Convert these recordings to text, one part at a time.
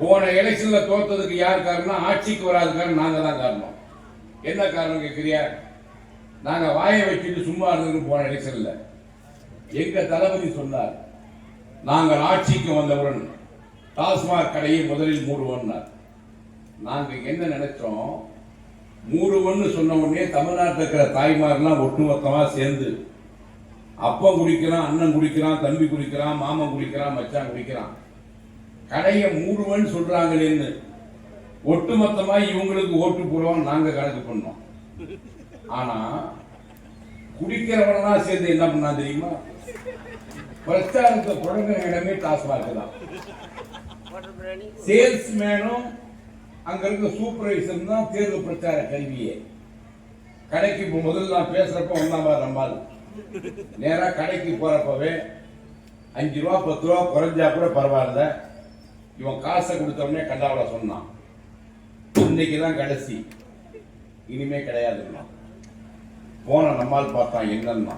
போன எலெக்ஷன்ல தோத்ததுக்கு யார் காரணம்? ஆட்சிக்கு வராது காரணம் நாங்க தான் காரணம். என்ன காரணம் கேட்குறியா நாங்க வாயை வச்சுட்டு சும்மா இருந்தது போன எலெக்ஷன்ல எங்க தளபதி சொன்னார் நாங்கள் ஆட்சிக்கு வந்தவுடன் டாஸ்மாக் கடையை முதலில் மூடுவோம்னார். நாங்க என்ன நினைச்சோம்? மூடுவோம்னு சொன்ன உடனே தமிழ்நாட்டில் இருக்கிற தாய்மாரெல்லாம் ஒட்டுமொத்தமாக சேர்ந்து அப்பன் குடிக்கிறான் அண்ணன் குடிக்கிறான் தம்பி குடிக்கிறான் மாமன் குடிக்கிறான் மச்சான் குடிக்கிறான் கடையை மூடுவேன்னு சொல்றாங்களேன்னு. ஒட்டுமொத்தமா இவங்களுக்கு ஓட்டு போடுவோம் நாங்க கணக்கு பண்ணோம். ஆனா குடிக்கிறவனா சேர்ந்து என்ன பண்ணா தெரியுமா? பிரச்சாரத்தை தொடங்குற இடமே டாஸ்மாக் தான் சேல்ஸ் அங்க இருக்க சூப்பர்வைசர் தான் தேர்தல் பிரச்சார கல்வியே. கடைக்கு இப்போ முதல்ல நான் பேசுறப்ப ஒன்னாம் நம்மால் நேராக கடைக்கு போறப்பவே அஞ்சு ரூபா பத்து ரூபா குறைஞ்சா கூட பரவாயில்ல. இவன் காசை கொடுத்தவனே கண்டாவில் சொன்னான். இன்னைக்கு தான் கடைசி. இனிமே கிடையாதுன்னா போன நம்மால் பார்த்தான் என்னன்னா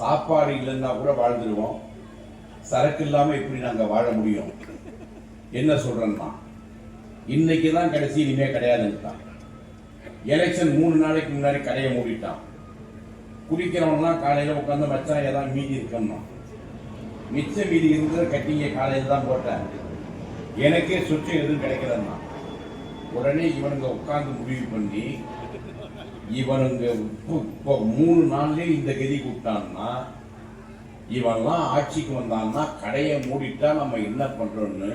சாப்பாடு இல்லைன்னா கூட வாழ்ந்துருவோம். சரக்கு இல்லாமல் எப்படி நாங்கள் வாழ முடியும்? என்ன சொல்றேன்னா இன்னைக்கு தான் கடைசி இனிமே கிடையாதுன்னுட்டான். எலெக்ஷன் மூணு நாளைக்கு முன்னாடி கடையை மூடிட்டான். குடிக்கிறவன்லாம் காலையில் உட்காந்து மச்சான் ஏதாவது மீதி இருக்கணும் மிச்ச மீதி இருந்ததை கட்டிங்க காலையில் தான் போட்டேன். எனக்கே சொச்சம் எதுவும் கிடைக்கலன்னா உடனே இவனுங்க உட்காந்து முடிவு பண்ணி இவனுங்க இப்போ- மூணு நாள்லயே இந்த கதி கூப்பிட்டான்னா இவன்லாம் ஆட்சிக்கு வந்தான்னா கடையை மூடிட்டா நம்ம என்ன பண்ணுறோன்னு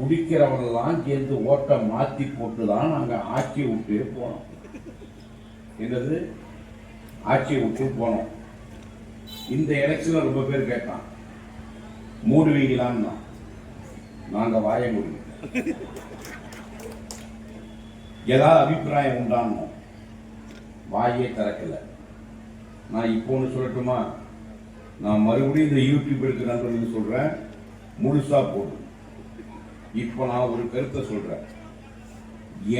குடிக்கிறவன்லாம் சேர்ந்து ஓட்டை மாற்றி போட்டு தான் நாங்கள் ஆட்சி விட்டு போனோம். என்னது? ஆட்சியை விட்டு போனோம். இந்த எலெக்ஷனில் ரொம்ப பேர் கேட்டான். மூடுவீங்களான்னா நாங்கள் வாய முடியும் ஏதாவது அபிப்பிராயம் உண்டானோ வாயே திறக்கல. நான் இப்போ ஒன்று சொல்லட்டுமா? நான் மறுபடியும் இந்த யூடியூப் எடுக்க நண்பர்களுக்கு சொல்றேன். முழுசா போடும் இப்போ நான் ஒரு கருத்தை சொல்றேன்.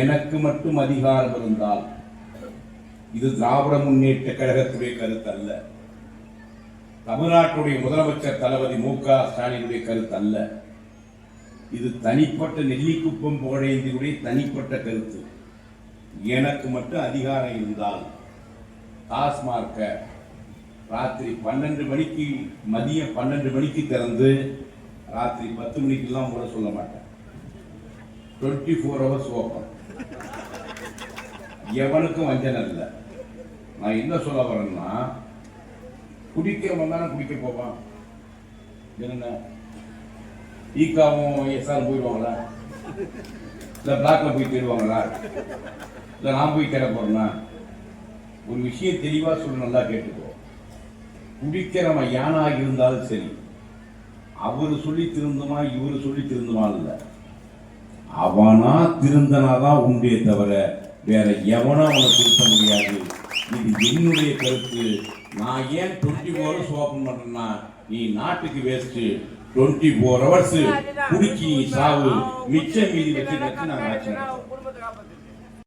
எனக்கு மட்டும் அதிகாரம் இருந்தால் இது திராவிட முன்னேற்ற கழகத்துடைய கருத்து அல்ல. தமிழ்நாட்டுடைய முதலமைச்சர் தளபதி மு க ஸ்டாலினுடைய கருத்து அல்ல. இது தனிப்பட்ட நெல்லிக்குப்பம் புகழேந்தியுடைய தனிப்பட்ட கருத்து. எனக்கு மட்டும் அதிகாரம் இருந்தால் டாஸ்மார்க்க ராத்திரி பன்னெண்டு மணிக்கு மதியம் பன்னெண்டு மணிக்கு திறந்து ராத்திரி பத்து மணிக்கெல்லாம் கூட சொல்ல மாட்டேன். Twenty four hours open. எவனுக்கும் வஞ்சனை இல்லை. நான் என்ன சொல்ல வரேன்னா குடிக்க தானே குடிக்க போவான். என்ன ஈக்காவும் எஸ்ஆர் போயிடுவாங்களா? இல்லை பிளாக்ல போய் தேடுவாங்களா? இல்லை நான் போய் தேட போறேன்னா ஒரு விஷயம் தெளிவாக சொல்லி நல்லா கேட்டுக்கோ. குடிக்கிறவன் யானாக இருந்தாலும் சரி அவர் சொல்லி திருந்துமா இவர் சொல்லி திருந்துமா இல்லை. அவனா திருந்தனாதான் உண்டே தவிர வேற எவனா அவனை திருத்த முடியாது. இது என்னுடைய கருத்து. நான் ஏன் டுவெண்ட்டி ஃபோர் ஓப்பன் பண்ணுறேன்னா நீ நாட்டுக்கு வேஸ்ட்டு. டுவெண்ட்டி ஃபோர் ஹவர்ஸ் குடிக்கி சாவு மிச்ச மீதி வச்சு நாங்கள் ஆச்சு.